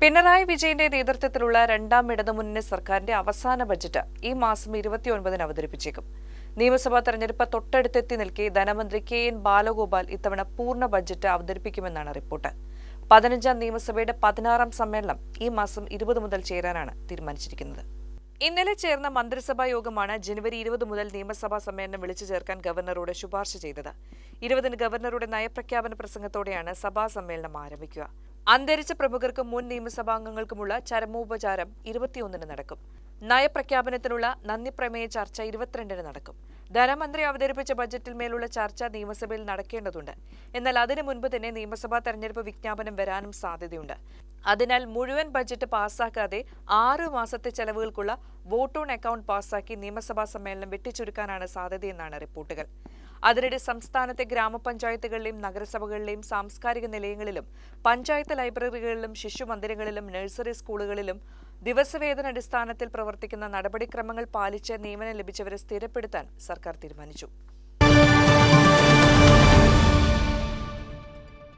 പിണറായി വിജയന്റെ നേതൃത്വത്തിലുള്ള രണ്ടാം ഇടതുമുന്നണി സർക്കാരിന്റെ അവസാന ബജറ്റ് ഈ മാസം ഇരുപത്തിയൊൻപതിന് അവതരിപ്പിച്ചേക്കും. നിയമസഭാ തെരഞ്ഞെടുപ്പ് തൊട്ടടുത്തെത്തി നിൽക്കെ ധനമന്ത്രി കെ എൻ ബാലഗോപാൽ ഇത്തവണ പൂർണ ബജറ്റ് അവതരിപ്പിക്കുമെന്നാണ് റിപ്പോർട്ട്. പതിനഞ്ചാം നിയമസഭയുടെ പതിനാറാം സമ്മേളനം ഈ മാസം ഇരുപത് മുതൽ ചേരാനാണ് തീരുമാനിച്ചിരിക്കുന്നത്. ഇന്നലെ ചേർന്ന മന്ത്രിസഭാ യോഗമാണ് ജനുവരി ഇരുപത് മുതൽ നിയമസഭാ സമ്മേളനം വിളിച്ചു ചേർക്കാൻ ഗവർണറോട് ശുപാർശ ചെയ്തത്. ഇരുപതിന് ഗവർണറുടെ നയപ്രഖ്യാപന പ്രസംഗത്തോടെയാണ് സഭാ സമ്മേളനം ആരംഭിക്കുക. അന്തരിച്ച പ്രമുഖർക്കും മുൻ നിയമസഭാംഗങ്ങൾക്കുമുള്ള ചരമോപചാരം ഇരുപത്തിയൊന്നിന് നടക്കും. നയപ്രഖ്യാപനത്തിനുള്ള നന്ദി പ്രമേയ ചർച്ച ഇരുപത്തിരണ്ടിന് നടക്കും. ധനമന്ത്രി അവതരിപ്പിച്ച ബജറ്റിൽ മേലുള്ള ചർച്ച നിയമസഭയിൽ നടക്കേണ്ടതുണ്ട്. എന്നാൽ അതിനു മുൻപ് തന്നെ നിയമസഭാ തെരഞ്ഞെടുപ്പ് വിജ്ഞാപനം വരാനും സാധ്യതയുണ്ട്. അതിനാൽ മുഴുവൻ ബജറ്റ് പാസ്സാക്കാതെ ആറ് മാസത്തെ ചെലവുകൾക്കുള്ള വോട്ട് ഓൺ അക്കൗണ്ട് പാസ്സാക്കി നിയമസഭാ സമ്മേളനം വെട്ടിച്ചുരുക്കാനാണ് സാധ്യതയെന്നാണ് റിപ്പോർട്ടുകൾ. അതിനിടെ സംസ്ഥാനത്തെ ഗ്രാമപഞ്ചായത്തുകളിലെയും നഗരസഭകളിലെയും സാംസ്കാരിക നിലയങ്ങളിലും പഞ്ചായത്ത് ലൈബ്രറികളിലും ശിശുമന്ദിരങ്ങളിലും നഴ്സറി സ്കൂളുകളിലും ദിവസവേതന അടിസ്ഥാനത്തിൽ പ്രവർത്തിക്കുന്ന നടപടിക്രമങ്ങൾ പാലിച്ച് നിയമനം ലഭിച്ചവരെ സ്ഥിരപ്പെടുത്താൻ സർക്കാർ തീരുമാനിച്ചു.